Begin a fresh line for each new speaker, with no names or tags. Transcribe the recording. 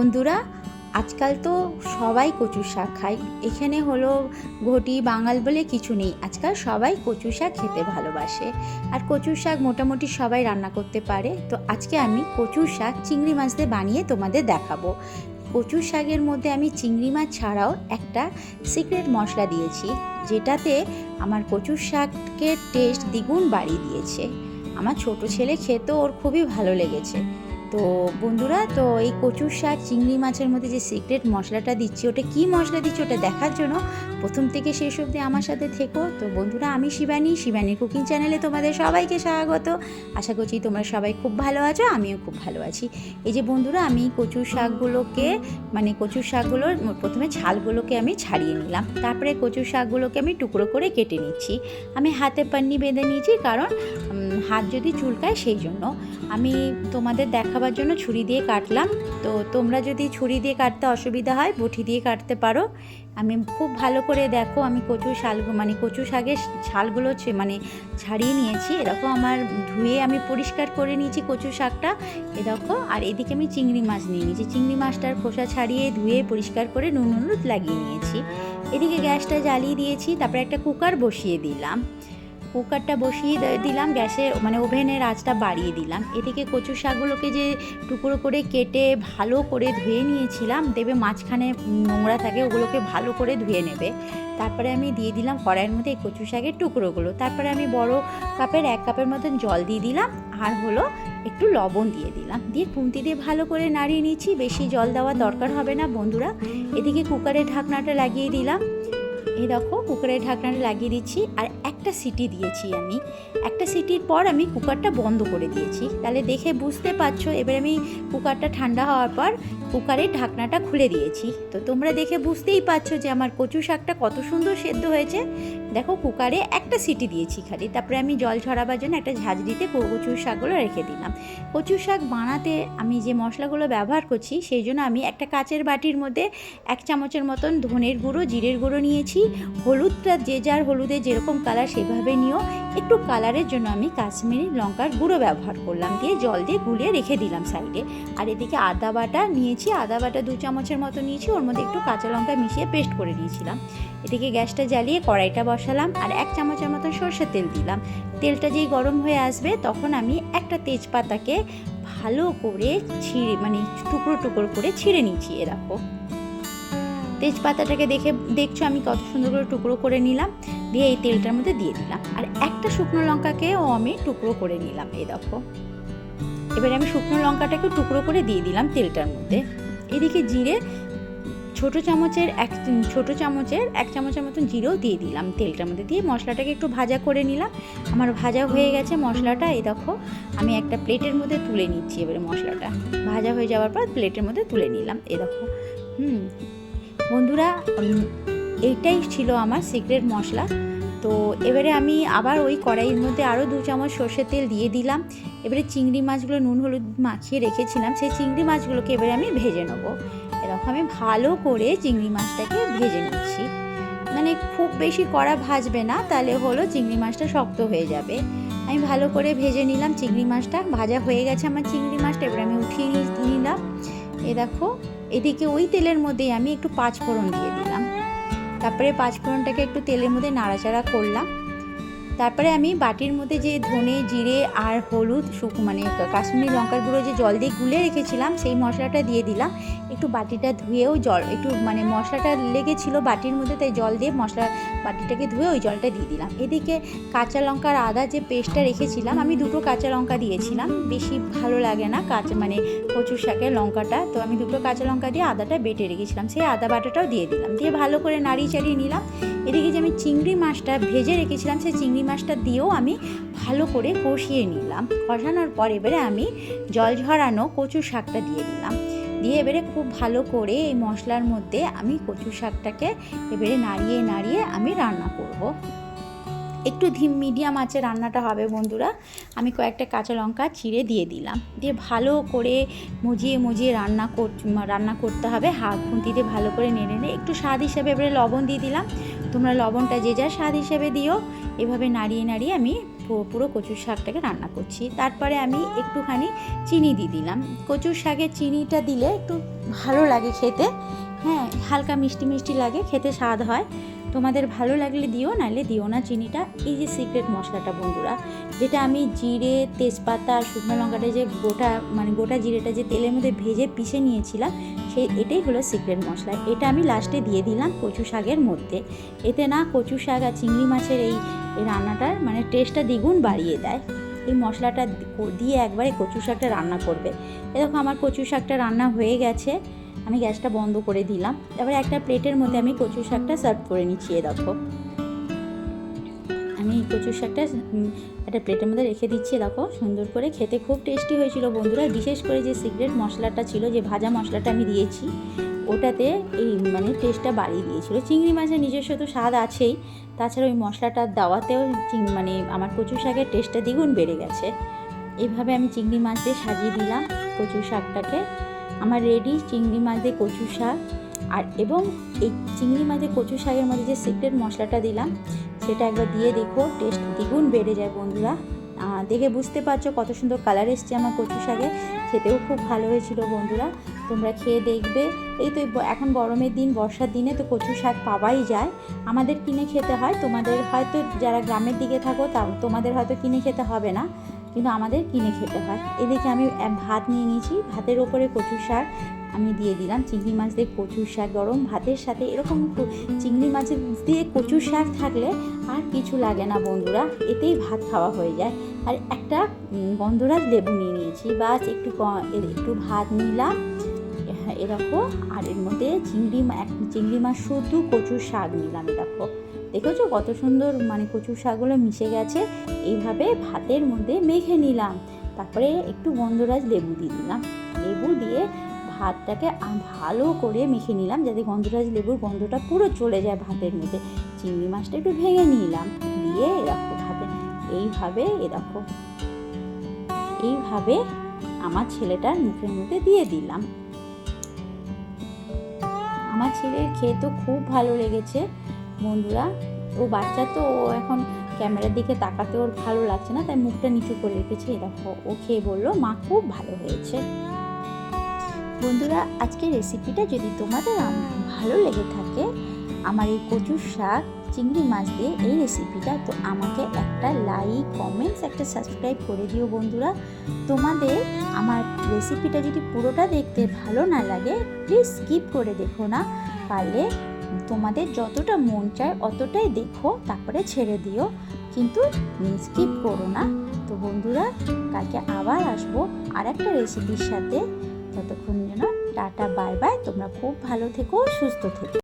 বন্ধুরা, আজকাল তো সবাই কচু শাক খায়। এখানে হলো ঘটি, বাঙাল বলে কিছু নেই। আজকাল সবাই কচু শাক খেতে ভালোবাসে। আর কচু শাক মোটামুটি সবাই রান্না করতে পারে। তো আজকে আমি কচু শাক চিংড়ি মাছ দিয়ে বানিয়ে তোমাদের দেখাবো। কচু শাকের মধ্যে আমি চিংড়ি মাছ ছাড়াও একটা সিক্রেট মশলা দিয়েছি, যেটাতে আমার কচু শাকের টেস্ট দ্বিগুণ বাড়িয়ে দিয়েছে। আমার ছোট ছেলে খেতে ওর খুবই ভালো লেগেছে। তো বন্ধুরা, তো এই কচুর শাক, চিংড়ি মাছের মধ্যে যে সিক্রেট মশলাটা দিচ্ছি, ওটা কি মশলা দিচ্ছি ওটা দেখার জন্য প্রথম থেকে শেষ অবধি আমার সাথে থেকো। তো বন্ধুরা, আমি শিবানী, শিবানীর কুকিং চ্যানেলে তোমাদের সবাইকে স্বাগত। আশা করছি তোমরা সবাই খুব ভালো আছো, আমিও খুব ভালো আছি। এই যে বন্ধুরা, আমি কচুর শাকগুলোকে মানে কচুর শাকগুলোর প্রথমে ছালগুলোকে আমি ছাড়িয়ে নিলাম। তারপরে কচুর শাকগুলোকে আমি টুকরো করে কেটে নিচ্ছি। আমি হাতে পান্নি বেঁধে নিয়েছি, কারণ হাত যদি চুলকায় সেই জন্য। আমি তোমাদের দেখাবার জন্য ছুরি দিয়ে কাটলাম। তো তোমরা যদি ছুরি দিয়ে কাটতে অসুবিধা হয়, বটি দিয়ে কাটতে পারো। আমি খুব ভালো করে দেখো, আমি কচু শাল মানে কচু শাকের ছালগুলো মানে ছাড়িয়ে নিয়েছি। এরকম আমার ধুয়ে আমি পরিষ্কার করে নিয়েছি কচু শাকটা। এ দেখো, আর এদিকে আমি চিংড়ি মাছ নিয়ে নিয়েছি। চিংড়ি মাছটার খোসা ছাড়িয়ে ধুয়ে পরিষ্কার করে নুন, হলুদ লাগিয়ে নিয়েছি। এদিকে গ্যাসটা জ্বালিয়ে দিয়েছি, তারপরে একটা কুকার বসিয়ে দিলাম। কুকারটা বসিয়ে দিলাম, গ্যাসে মানে ওভেনের আঁচটা বাড়িয়ে দিলাম। এদিকে কচু শাকগুলোকে যে টুকরো করে কেটে ভালো করে ধুয়ে নিয়েছিলাম, দেবে মাঝখানে নোংরা থাকে, ওগুলোকে ভালো করে ধুয়ে নেবে। তারপরে আমি দিয়ে দিলাম কড়াইয়ের মধ্যে এই কচু শাকের টুকরোগুলো। তারপরে আমি বড় কাপের এক কাপের মতন জল দিয়ে দিলাম, আর হলো একটু লবণ দিয়ে দিলাম। দিয়ে খুন্তি দিয়ে ভালো করে নাড়িয়ে নিচ্ছি, বেশি জল দেওয়ার দরকার হবে না বন্ধুরা। এদিকে কুকারের ঢাকনাটা লাগিয়ে দিলাম। এই দেখো, কুকারের ঢাকনাটা লাগিয়ে দিচ্ছি আর একটা সিটি দিয়েছি আমি। একটা সিটির পর আমি কুকারটা বন্ধ করে দিয়েছি। তাহলে দেখে বুঝতে পারছ, এবার আমি কুকারটা ঠান্ডা হওয়ার পর কুকারের ঢাকনাটা খুলে দিয়েছি। তো তোমরা দেখে বুঝতেই পারছ যে আমার কচু শাকটা কত সুন্দর সেদ্ধ হয়েছে। দেখো, কুকারে একটা সিটি দিয়েছি খালি। তারপরে আমি জল ছড়াবার জন্য একটা ঝাঁঝরিতে কচুর শাকগুলো রেখে দিলাম। কচু শাক বানাতে আমি যে মশলাগুলো ব্যবহার করছি, সেই জন্য আমি একটা কাচের বাটির মধ্যে এক চামচের মতন ধনের গুঁড়ো, জিরের গুঁড়ো নিয়েছি। হলুদটা যে যার হলুদে যেরকম কালার সেভাবে নিও। একটু কালারের জন্য আমি কাশ্মীরি লঙ্কার গুঁড়ো ব্যবহার করলাম। দিয়ে জল দিয়ে গুলিয়ে রেখে দিলাম সাইডে আর এদিকে আদা বাটা নিয়েছি। আদা বাটা দু চামচের মতো নিয়েছি। ওর মধ্যে একটু কাঁচা লঙ্কা মিশিয়ে পেস্ট করে নিয়েছিলাম। এদিকে গ্যাসটা জ্বালিয়ে কড়াইটা বসালাম। আর এক চামচের মতো সর্ষের তেল দিলাম। তেলটা যেই গরম হয়ে আসবে তখন আমি একটা তেজপাতাকে ভালো করে ছিঁড়ে মানে টুকরো টুকরো করে ছিঁড়ে নিচ্ছি এ দেখো। তেজপাতাটাকে দেখে দেখছ, আমি কত সুন্দর করে টুকরো করে নিলাম, দিয়ে এই তেলটার মধ্যে দিয়ে দিলাম। আর একটা শুকনো লঙ্কাকেও আমি টুকরো করে নিলাম, এই দেখো। এবারে আমি শুকনো লঙ্কাটাকে টুকরো করে দিয়ে দিলাম তেলটার মধ্যে। এদিকে জিরে ছোট চামচের এক, ছোট চামচের এক চামচের মতন জিরেও দিয়ে দিলাম তেলটার মধ্যে দিয়ে। মশলাটাকে একটু ভাজা করে নিলাম। আমার ভাজা হয়ে গেছে মশলাটা, এই দেখো। আমি একটা প্লেটের মধ্যে তুলে নিচ্ছি এবারে মশলাটা। ভাজা হয়ে যাওয়ার পর প্লেটের মধ্যে তুলে নিলাম, এই দেখো। হুম বন্ধুরা এইটাই ছিল আমার সিক্রেট মশলা। তো এবারে আমি আবার ওই কড়াইয়ের মধ্যে আরও দু চামচ সর্ষের তেল দিয়ে দিলাম। এবারে চিংড়ি মাছগুলো নুন হলুদ মাখিয়ে রেখেছিলাম। সেই চিংড়ি মাছগুলোকে এবারে আমি ভেজে নেব। এরকম আমি ভালো করে চিংড়ি মাছটাকে ভেজে নিচ্ছি। মানে খুব বেশি কড়া ভাজবে না, তাহলে হলো চিংড়ি মাছটা শক্ত হয়ে যাবে। আমি ভালো করে ভেজে নিলাম চিংড়ি মাছটা। ভাজা হয়ে গেছে আমার চিংড়ি মাছটা, এবারে আমি উঠিয়ে নিলাম। এ দেখো এদিকে ওই তেলের মধ্যেই আমি একটু পাঁচফোড়ন দিয়ে দিলাম। তারপরে পাঁচফোড়নটাকে একটু তেলের মধ্যে নাড়াচাড়া করলাম। তারপরে আমি বাটির মধ্যে যে ধনে, জিরে আর হলুদ, শুক মানে কাশ্মীরি লঙ্কার গুঁড়ো যে জল দিয়ে গুলে রেখেছিলাম, সেই মশলাটা দিয়ে দিলাম। একটু বাটিটা ধুয়েও জল একটু মানে মশলাটা লেগেছিল বাটির মধ্যে, তাই জল দিয়ে মশলা বাটিটাকে ধুয়ে ওই জলটা দিয়ে দিলাম। এদিকে কাঁচা লঙ্কার আদা যে পেস্টটা রেখেছিলাম, আমি দুটো কাঁচা লঙ্কা দিয়েছিলাম। বেশি ভালো লাগে না কাঁচা মানে কচুর শাকের লঙ্কাটা। তো আমি দুটো কাঁচা লঙ্কা দিয়ে আদাটা বেটে রেখেছিলাম। সেই আদা বাটাটাও দিয়ে দিলাম। দিয়ে ভালো করে নাড়িয়ে চাড়িয়ে নিলাম। এদিকে যে আমি চিংড়ি মাছটা ভেজে রেখেছিলাম, সেই চিংড়ি মাছটা দিয়েও আমি ভালো করে কষিয়ে নিলাম। কষানোর পর এবারে আমি জল ঝরানো কচু শাকটা দিয়ে দিলাম। দিয়ে এবারে খুব ভালো করে এই মশলার মধ্যে আমি কচু শাকটাকে এবারে নাড়িয়ে নাড়িয়ে আমি রান্না করব। একটু ধিম মিডিয়াম আছে রান্নাটা হবে বন্ধুরা। আমি কয়েকটা কাঁচা লঙ্কা চিড়ে দিয়ে দিলাম। দিয়ে ভালো করে মুজিয়ে মুজিয়ে রান্না রান্না করতে হবে। হাত খুন্তিতে ভালো করে নেড়ে নেড়ে একটু স্বাদ হিসেবে এবারে লবণ দিয়ে দিলাম। তোমরা লবণটা যে যার স্বাদ হিসেবে দিও। এভাবে নাড়িয়ে নাড়িয়ে আমি পুরো কচুর শাকটাকে রান্না করছি। তারপরে আমি একটুখানি চিনি দিয়ে দিলাম। কচুর শাকে চিনিটা দিলে একটু ভালো লাগে খেতে। হ্যাঁ হালকা মিষ্টি মিষ্টি লাগে, খেতে স্বাদ হয়। তোমাদের ভালো লাগলে দিও, নাহলে দিও না চিনিটা। এই যে সিক্রেট মশলাটা বন্ধুরা, যেটা আমি জিরে, তেজপাতা, শুকনো লঙ্কাটা যে গোটা মানে গোটা জিরেটা যে তেলের মধ্যে ভেজে পিষে নিয়েছিলাম সেই এটাই হলো সিক্রেট মশলা। এটা আমি লাস্টে দিয়ে দিলাম কচু শাকের মধ্যে। এতে না কচু শাক আর চিংড়ি মাছের এই রান্নাটার মানে টেস্টটা দ্বিগুণ বাড়িয়ে দেয়। এই মশলাটা দিয়ে একবারে কচু শাকটা রান্না করবে। এরকম আমার কচু শাকটা রান্না হয়ে গেছে। আমি গ্যাসটা বন্ধ করে দিলাম। তারপরে একটা প্লেটের মধ্যে আমি কচু শাকটা সার্ভ করে নিচ্ছি এ দেখো। আমি কচু শাকটা একটা প্লেটের মধ্যে রেখে দিচ্ছি, দেখো, সুন্দর করে। খেতে খুব টেস্টি হয়েছিল বন্ধুরা, বিশেষ করে যে সিক্রেট মশলাটা ছিল, যে ভাজা মশলাটা আমি দিয়েছি, ওটাতে এই মানে টেস্টটা বাড়িয়ে দিয়েছিল। চিংড়ি মাছের নিজস্ব তো স্বাদ আছেই, তাছাড়া ওই মশলাটা দেওয়াতেও মানে আমার কচু শাকের টেস্টটা দ্বিগুণ বেড়ে গেছে। এভাবে আমি চিংড়ি মাছ দিয়ে সাজিয়ে দিলাম কচু শাকটাকে। আমার রেডি চিংড়ি মাছ দিয়ে কচু শাক। আর, এবং এই চিংড়ি মাছের কচু শাকের মধ্যে যে সিক্রেট মশলাটা দিলাম সেটা একবার দিয়ে দেখো টেস্ট দ্বিগুণ বেড়ে যায় বন্ধুরা। দেখে বুঝতে পারছ কত সুন্দর কালার এসছে আমার কচু শাকে। খেতেও খুব ভালো হয়েছিল বন্ধুরা। তোমরা খেয়ে দেখবে। এই তো এখন গরমের দিন, বর্ষার দিনে তো কচু শাক পাওয়াই যায়। আমাদের কিনে খেতে হয়, তোমাদের হয়তো যারা গ্রামের দিকে থাকো তা তোমাদের হয়তো কিনে খেতে হবে না, কিন্তু আমাদের কিনে খেতে হয়। এদিকে আমি ভাত নিয়ে নিয়েছি, ভাতের ওপরে কচু শাক। আমি দিয়ে দিলাম। চিংড়ি মাছ দিয়ে কচুর শাক, গরম ভাতের সাথে এরকম চিংড়ি মাছ দিয়ে কচুর শাক থাকলে আর কিছু লাগে না বন্ধুরা, এতেই ভাত খাওয়া হয়ে যায়। আর একটা গন্ধরাজ লেবু নিয়ে নিয়েছি, বাস একটু একটু ভাত নিলাম। হ্যাঁ এরকম আর এর মধ্যে চিংড়ি চিংড়ি মাছ শুধু কচুর শাক নিলাম, এ দেখো। দেখেছ কত সুন্দর মানে কচুর শাকগুলো মিশে গেছে? এইভাবে ভাতের মধ্যে মেখে নিলাম। তারপরে একটু গন্ধরাজ লেবু দিয়ে দিলাম। লেবু দিয়ে ভাতটাকে ভালো করে মেখে নিলাম যাতে গন্ধরাজ লেবুর গন্ধটা পুরো চলে যায় ভাতের মধ্যে। চিংড়ি মাছটা একটু ভেঙে নিলাম, দিয়ে এরকম ভাবে, এইভাবে এরকম, এইভাবে আমার ছেলেটার মুখের মধ্যে দিয়ে দিলাম। আমার ছেলের খেয়ে তো খুব ভালো লেগেছে। বন্ধুরা, ও বাচ্চা তো, ও এখন ক্যামেরার দিকে তাকাতে ওর ভালো লাগছে না, তাই মুখটা নিচু করে রেখেছে। এরকম, ও খেয়ে বলল, মা, খুব ভালো হয়েছে। বন্ধুরা, আজকের রেসিপিটা যদি তোমাদের ভালো লেগে থাকে, আমার এই কচুর শাক, চিংড়ি মাছ দিয়ে এই রেসিপিটা তো আমাকে একটা লাইক কমেন্টস একটা সাবস্ক্রাইব করে দিও বন্ধুরা। তোমাদের আমার রেসিপিটা যদি পুরোটা দেখতে ভালো না লাগে প্লিজ স্কিপ করে দেখো না। পারলে তোমাদের যতটা মন চায় অতটাই দেখো, তারপরে ছেড়ে দিও। কিন্তু স্কিপ করো না। তো বন্ধুরা, কালকে আবার আসব আর একটা রেসিপির সাথে। ততক্ষণ যেন টাটা বাই বাই। তোমরা খুব ভালো থেকো সুস্থ থেকো।